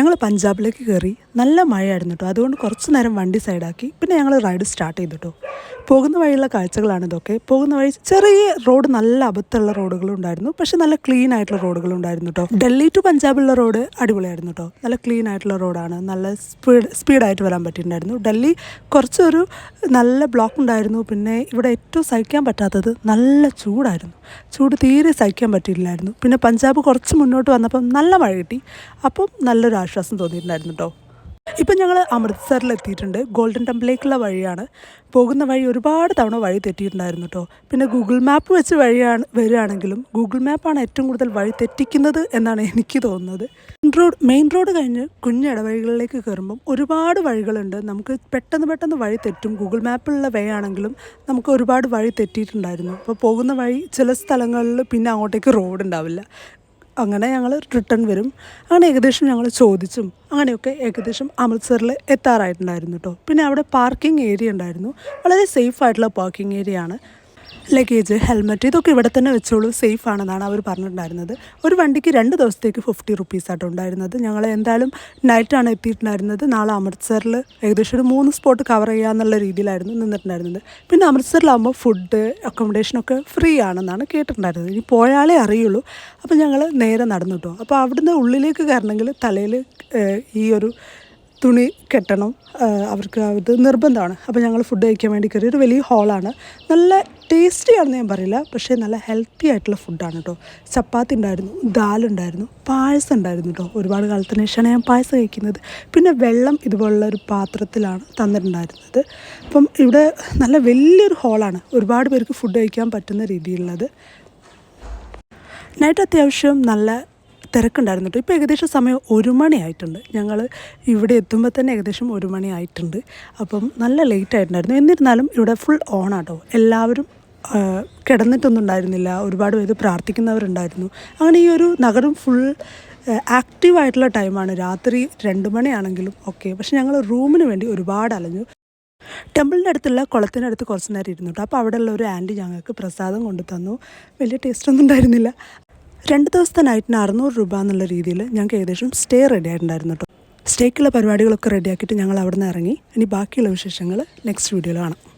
ഞങ്ങൾ പഞ്ചാബിലേക്ക് കയറി നല്ല മഴയായിരുന്നു കേട്ടോ അതുകൊണ്ട് കുറച്ച് നേരം വണ്ടി സൈഡാക്കി പിന്നെ ഞങ്ങൾ റൈഡ് സ്റ്റാർട്ട് ചെയ്തു കേട്ടോ പോകുന്ന വഴിയുള്ള കാഴ്ചകളാണ് ഇതൊക്കെ. പോകുന്ന വഴി ചെറിയ റോഡ് നല്ല അബദ്ധമുള്ള റോഡുകളും ഉണ്ടായിരുന്നു പക്ഷെ നല്ല ക്ലീൻ ആയിട്ടുള്ള റോഡുകളും ഉണ്ടായിരുന്നു കേട്ടോ ഡൽഹി ടു പഞ്ചാബിലുള്ള റോഡ് അടിപൊളിയായിരുന്നു കേട്ടോ നല്ല ക്ലീൻ ആയിട്ടുള്ള റോഡാണ്. നല്ല സ്പീഡ് സ്പീഡായിട്ട് വരാൻ പറ്റിയിട്ടുണ്ടായിരുന്നു. ഡൽഹി കുറച്ചൊരു നല്ല ബ്ലോക്ക് ഉണ്ടായിരുന്നു. പിന്നെ ഇവിടെ ഏറ്റവും സഹിക്കാൻ പറ്റാത്തത് നല്ല ചൂടായിരുന്നു. ചൂട് തീരെ സഹിക്കാൻ പറ്റിയില്ലായിരുന്നു. പിന്നെ പഞ്ചാബ് കുറച്ച് മുന്നോട്ട് വന്നപ്പം നല്ല മഴ കിട്ടി. അപ്പം നല്ലൊരു ആശ്വാസം തോന്നിയിട്ടുണ്ടായിരുന്നു കേട്ടോ ഇപ്പം ഞങ്ങൾ അമൃത്സറിൽ എത്തിയിട്ടുണ്ട്. ഗോൾഡൻ ടെമ്പിളിലേക്കുള്ള വഴിയാണ്. പോകുന്ന വഴി ഒരുപാട് തവണ വഴി തെറ്റിയിട്ടുണ്ടായിരുന്നു കേട്ടോ പിന്നെ ഗൂഗിൾ മാപ്പ് വെച്ച് വഴിയാണ് വരികയാണെങ്കിലും ഗൂഗിൾ മാപ്പാണ് ഏറ്റവും കൂടുതൽ വഴി തെറ്റിക്കുന്നത് എന്നാണ് എനിക്ക് തോന്നുന്നത്. മെയിൻ റോഡ് മെയിൻ റോഡ് കഴിഞ്ഞ് കുഞ്ഞ് ഇടവഴികളിലേക്ക് കയറുമ്പം ഒരുപാട് വഴികളുണ്ട്. നമുക്ക് പെട്ടെന്ന് പെട്ടെന്ന് വഴി തെറ്റും. ഗൂഗിൾ മാപ്പിലുള്ള വേ ആണെങ്കിലും നമുക്ക് ഒരുപാട് വഴി തെറ്റിയിട്ടുണ്ടായിരുന്നു. അപ്പോൾ പോകുന്ന വഴി ചില സ്ഥലങ്ങളിൽ പിന്നെ അങ്ങോട്ടേക്ക് റോഡ് ഉണ്ടാവില്ല. അങ്ങനെ ഞങ്ങൾ റിട്ടേൺ വരും. അങ്ങനെ ഏകദേശം ഞങ്ങൾ ചോദിച്ചും. അങ്ങനെയൊക്കെ ഏകദേശം അമൃത്സറിൽ എത്താറായിട്ടുണ്ടായിരുന്നു കേട്ടോ പിന്നെ അവിടെ പാർക്കിംഗ് ഏരിയ ഉണ്ടായിരുന്നു. വളരെ സേഫ് ആയിട്ടുള്ള പാർക്കിംഗ് ഏരിയ ആണ് ലഗേജ് ഹെൽമെറ്റ് ഇതൊക്കെ ഇവിടെ തന്നെ വെച്ചോളൂ. സേഫ് ആണെന്നാണ് അവർ പറഞ്ഞിട്ടുണ്ടായിരുന്നത്. ഒരു വണ്ടിക്ക് രണ്ട് ദിവസത്തേക്ക് ഫിഫ്റ്റി റുപ്പീസ് ആട്ടോ ഉണ്ടായിരുന്നത്. ഞങ്ങൾ എന്തായാലും നൈറ്റാണ് എത്തിയിട്ടുണ്ടായിരുന്നത്. നാളെ അമൃത്സറിൽ ഏകദേശം ഒരു മൂന്ന് സ്പോട്ട് കവർ ചെയ്യാന്നുള്ള രീതിയിലായിരുന്നു നിന്നിട്ടുണ്ടായിരുന്നത്. പിന്നെ അമൃത്സറിലാകുമ്പോൾ ഫുഡ് അക്കോമഡേഷനൊക്കെ ഫ്രീ ആണെന്നാണ് കേട്ടിട്ടുണ്ടായിരുന്നത്. ഇനി പോയാലേ അറിയുള്ളൂ. അപ്പോൾ ഞങ്ങൾ നേരെ നടന്നു അപ്പോൾ അവിടുന്ന് ഉള്ളിലേക്ക് കയറണമെങ്കിൽ തലയിൽ ഈ ഒരു തുണി കെട്ടണം. അവർക്ക് അത് നിർബന്ധമാണ്. അപ്പോൾ ഞങ്ങൾ ഫുഡ് കഴിക്കാൻ വേണ്ടി കയറി ഒരു വലിയ ഹോളാണ് നല്ല ടേസ്റ്റി ആണെന്ന് ഞാൻ പറയില്ല. പക്ഷേ നല്ല ഹെൽത്തി ആയിട്ടുള്ള ഫുഡാണ് കേട്ടോ ചപ്പാത്തി ഉണ്ടായിരുന്നു ദാലുണ്ടായിരുന്നു പായസം ഉണ്ടായിരുന്നു കേട്ടോ ഒരുപാട് കാലത്തിന് ശേഷമാണ് ഞാൻ പായസം കഴിക്കുന്നത്. പിന്നെ വെള്ളം ഇതുപോലുള്ള ഒരു പാത്രത്തിലാണ് തന്നിട്ടുണ്ടായിരുന്നത്. അപ്പം ഇവിടെ നല്ല വലിയൊരു ഹോളാണ് ഒരുപാട് പേർക്ക് ഫുഡ് കഴിക്കാൻ പറ്റുന്ന രീതിയിലുള്ളത്. നൈറ്റ് അത്യാവശ്യം നല്ല തിരക്കുണ്ടായിരുന്നു. ഇപ്പോൾ ഏകദേശം സമയം ഒരു മണിയായിട്ടുണ്ട്. ഞങ്ങൾ ഇവിടെ എത്തുമ്പോൾ തന്നെ ഏകദേശം ഒരു മണിയായിട്ടുണ്ട്. അപ്പം നല്ല ലേറ്റ് ആയിട്ടുണ്ടായിരുന്നു. എന്നിരുന്നാലും ഇവിടെ ഫുൾ ഓണാട്ടോ എല്ലാവരും കിടന്നിട്ടൊന്നും ഉണ്ടായിരുന്നില്ല. ഒരുപാട് പേര് പ്രാർത്ഥിക്കുന്നവരുണ്ടായിരുന്നു. അങ്ങനെ ഈ ഒരു നഗരം ഫുൾ ആക്റ്റീവായിട്ടുള്ള ടൈമാണ് രാത്രി രണ്ട് മണിയാണെങ്കിലും ഓക്കെ പക്ഷെ ഞങ്ങൾ റൂമിന് വേണ്ടി ഒരുപാട് അലഞ്ഞു. ടെമ്പിളിന്റെ അടുത്തുള്ള കുളത്തിനടുത്ത് കുറച്ച് നേരം ഇരുന്നു കേട്ടോ. അപ്പോൾ അവിടെയുള്ള ഒരു ആന്റി ഞങ്ങൾക്ക് പ്രസാദം കൊണ്ടു തന്നു വലിയ ടേസ്റ്റ് ഒന്നും ഉണ്ടായിരുന്നില്ല. രണ്ട് ദിവസത്തെ നൈറ്റിന് അറുന്നൂറ് രൂപ എന്നുള്ള രീതിയിൽ ഞങ്ങൾക്ക് ഏകദേശം സ്റ്റേ റെഡി ആയിട്ടുണ്ടായിരുന്നു കേട്ടോ സ്റ്റേക്കുള്ള പരിപാടികളൊക്കെ റെഡിയാക്കിയിട്ട് ഞങ്ങൾ അവിടെ നിന്ന് ഇറങ്ങി. ഇനി ബാക്കിയുള്ള വിശേഷങ്ങൾ നെക്സ്റ്റ് വീഡിയോയിൽ കാണാം.